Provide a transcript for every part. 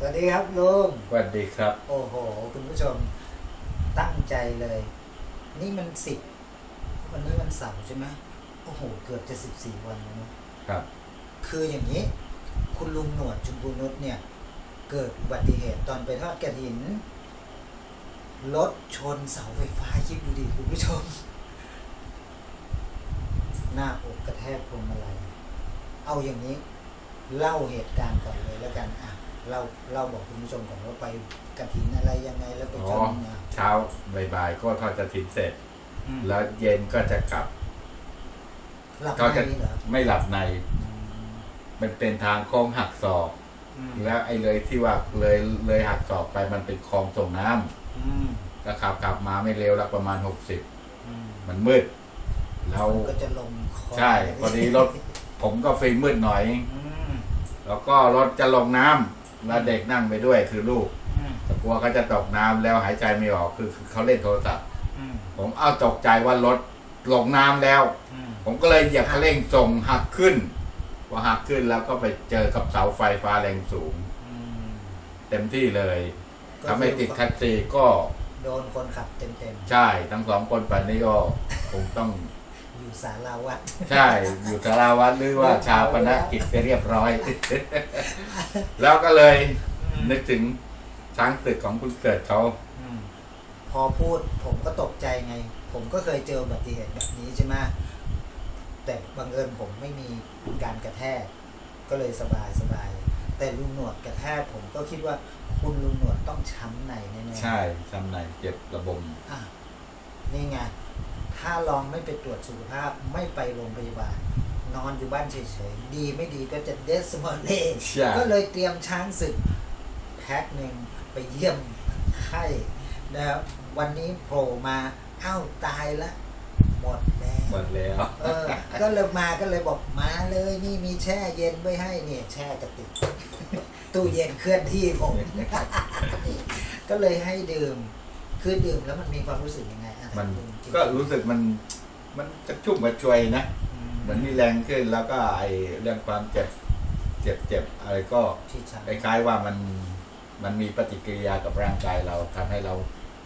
สวัสดีครับลุงสวัสดีครับ โอ้โห คุณผู้ชมตั้งใจเลย นี่มันสิบวันนี้วันเสาร์ใช่ไหมโอ้โห เกือบจะสิบสี่วันแล้วนะครับ คืออย่างนี้ คุณลุงหนวดจุมพูนุชเนี่ย เกิดอุบัติเหตุตอนไปทอดกระถินรถชนเสาไฟฟ้าคิดดูดิคุณผู้ชม หน้าอกกระแทกพวงมาลัยเอาอย่างนี้ เล่าเหตุการณ์ก่อนเลยแล้วกันอะ เล่าเล่าบอกคุณผู้ชมก่อนว่าไปกระถินอะไรยังไงแล้วไปอ๋จอนมาเช้าบ่ายๆก็ทอดกระถินเสร็จ อืมแล้วเย็นก็จะกลับ หลับก็ในจะเหรอไม่หลับในอืมมันเป็นทางโค้งหักศอก อืมแล้วไอ้เลยที่ว่าเลยเลยหักศอกไปมันเป็นคลองส่งน้ำอืมก็ขับกลับมาไม่เร็วแล้วประมาณหกสิบอืมมันมืด แล้ว มันก็จะลงคอใช่พอดีรถ ผมก็ฟิล์มมืดหน่อย อืมแล้วก็รถจะลงน้ำ แล้วเด็กนั่งไปด้วยคือลูกอืมแต่กลัวเขาจะตกน้ำแล้วหายใจไม่ออกคือคือเขาเล่นโทรศัพท์อืมผมเอาตกใจว่ารถลงน้ำแล้วอืมผมก็เลยเหยียบคันเร่งส่งหักขึ้นพอหักขึ้นแล้วก็ไปเจอกับเสาไฟฟ้าแรงสูงอืมเต็มที่เลยก็ทำให้ติดแท็กซี่ก็ โดนคนขับเต็มเต็มใช่ ทั้งสองคนปันนี้ก็คงต้องๆ อยู่สาราวัดใช่ อยู่สาราวัดหรือว่าชาปนกิจไปเรียบร้อย แล้วก็เลยนึกถึงช้างตึกของคุณเกิดเขาอืมพอพูดผมก็ตกใจไง ผมก็เคยเจออุบัติเหตุแบบนี้ใช่ไหมแต่บังเอิญผมไม่มีการกระแทก ก็เลยสบายสบาย แต่ลุงหนวดกระแทกผมก็คิดว่าคุณลุงหนวดต้องช้ำในแน่ๆใช่ทำในเจ็บระบมอะนี่ไง ถ้าลองไม่ไปตรวจสุขภาพไม่ไปโรงพยาบาล นอนอยู่บ้านเฉยๆ ดีไม่ดีก็จะเดสมอลเล่ใช่ก็เลยเตรียมช้างศึกแพ็คหนึ่งไปเยี่ยมไข้นะครับวันนี้โผล่มาอ้าวตายละหมดแล้วหมดแล้ว เออ ก็เลยมาก็เลยบอกมาเลยนี่มีแช่เย็นไว้ให้เนี่ย แช่กระติกตู้เย็นเคลื่อนที่ผมก็เลยให้ดื่ม คือดื่มแล้วมันมีความรู้สึกยังไงอะมันคุณจงๆก็รู้สึกมันมันจะชุ่มกระชวยนะเหมือนมีแรงขึ้นแล้วก็ไอเรื่องความเจ็บ เจ็บเจ็บอะไรก็ที่ชันคล้ายๆว่ามันมันมีปฏิกิริยากับร่างกายเราทำให้เรา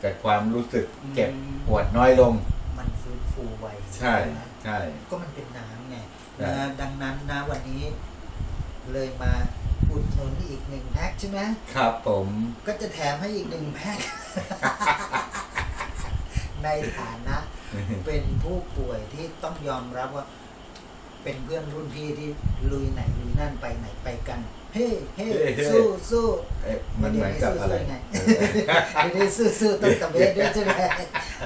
เกิดความรู้สึกเจ็บปวดน้อยลง มันฟื้นฟูไวใช่ไหมใช่ก็มันเป็นน้ำไงใช่นะดังนั้นนะวันนี้เลยมา อุดหนุนอีกหนึ่งแพ็คใช่ไหมครับผม ก็จะแถมให้อีกหนึ่งแพ็ค ในฐานะ เป็นผู้ป่วยที่ต้องยอมรับว่า เป็นเพื่อนรุ่นพี่ที่ลุยไหนลุยนั่นไปไหนไปกัน เฮ้เฮ้เฮ้เฮ้สู้สู้เอ๊ะมันเหมือนกับอะไรเดี๋ยวนี้สู้สู้ต้องตะเวนด้วยใช่ไหม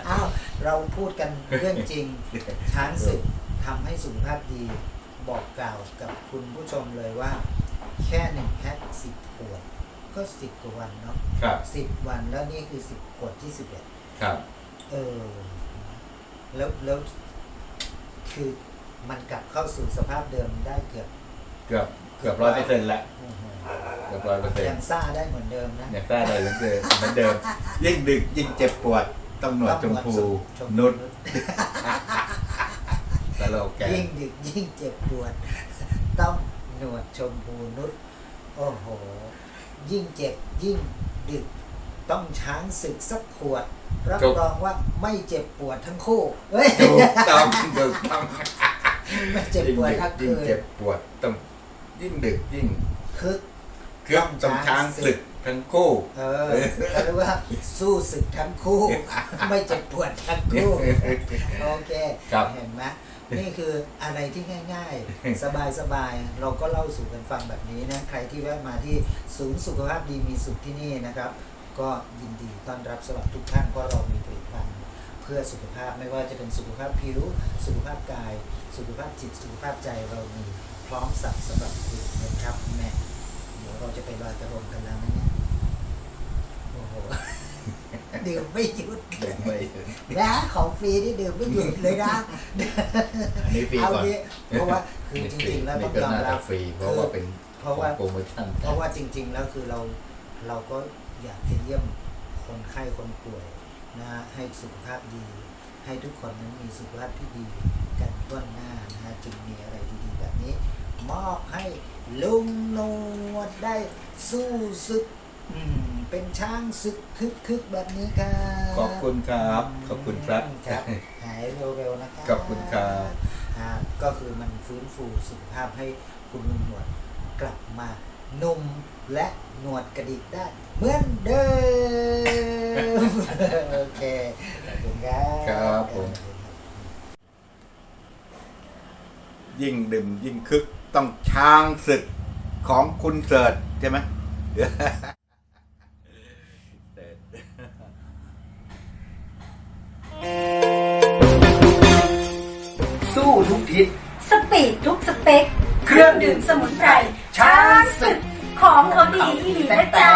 อ้าวเราพูดกันเรื่องจริงช้างศึกทำให้สุขภาพดีบอกกล่าวกับคุณผู้ชมเลยว่า แค่หนึ่งแพ็คสิบขวด ก็สิบกว่าวันเนาะครับสิบวันแล้วนี่คือสิบขวดที่สิบเอ็ดครับ เออ แล้วแล้วคือมันกลับเข้าสู่สภาพเดิมได้เกือบเกือบเกือบร้อยเปอร์เซ็นต์ละโอ้โหเกือบร้อยเปอร์เซ็นยัต์งซ่าได้เหมือนเดิมนะ อยากได้อะไรเหมือนเดิมเหมือนเดิม ยิ่งดึกยิ่งเจ็บปวดต้องหนวดชมพูชมนุชตโลแกนยิ่งดึกยิ่งเจ็บปวด ต้องห นวดชมพูนุชโอ้โห ยิ่งเจ็บยิ่งดึกต้องช้างศึกสักขวด รับรองว่าไม่เจ็บปวดทั้งคู่เฮ้ยถูกต้องถูกต้องไม่เจ็บปวดทั้งยิ่คืงนเจ็บปวดต้องยิ่งดึกยิ่งคึกเครื่องต้องช้างศึกทั้งคู่เออเขาเรียกว่าสู้ศึกทั้งคู่ ไม่เจ็บปวดทั้งคู่ โอเคครับเห็นไหม นี่คืออะไรที่ง่าย ๆ สบายๆ เราก็เล่าสู่กันฟังแบบนี้นะ ใครที่แวะมาที่ศูนย์สุขภาพดีมีสุขที่นี่นะครับ ก็ยินดีต้อนรับสำหรับทุกท่านเพราะเรามีผลิตภัณฑ์เพื่อสุขภาพไม่ว่าจะเป็นสุขภาพผิว สุขภาพกาย สุขภาพจิต สุขภาพใจเรามีพร้อมสับสำหรับคุณนะครับแม่เดี๋ยวเราจะไปลอยกระทงกันแล้วนะเนี่ยโอ้โห ดื่มไม่หยุดเด็กไม่นะของฟรีนี่ดื่มไม่หยุดเลยนะอันนี้ฟรีเอาก่อนงี้เพราะว่าคือจริงๆแล้วต้องนี่ก็ยอมน่ารัจะบ ฟรีเพราะว่าเป็นเพราะว่าโปรโมชั่น เพราะว่าจริง ๆ แล้วคือเราเราก็อยากจะเยี่ยมคนไข้คนป่วยนะฮะให้สุขภาพดี ให้ทุกคนนั้นมีสุขภาพที่ดีกันต้นหน้านะฮะจึงมีอะไรดีๆ แบบนี้ มอบให้ลุงหนวดได้สู้ศึก อืมเป็นช้างศึกคึกคึกๆแบบนี้ครับขอบคุณครับ ขอบคุณครับ ครับ หายเร็วๆนะครับขอบคุณครับอ่าก็คือมันฟื้นฟูสุขภาพให้คุณลุงหนวดกลับมาหนุ่มและหนวดกระดิกได้เหมือนเดิม โอเคขอบคุณครับครับผม ยิ่งดื่มยิ่งคึกต้องช้างศึกของคุณเสิร์ชใช่ไหม สู้ทุกทิศสปีดทุกสเปค เครื่องดื่มสมุนไพรช้างศึกของเขาดีอีหลีนะจ๊ะ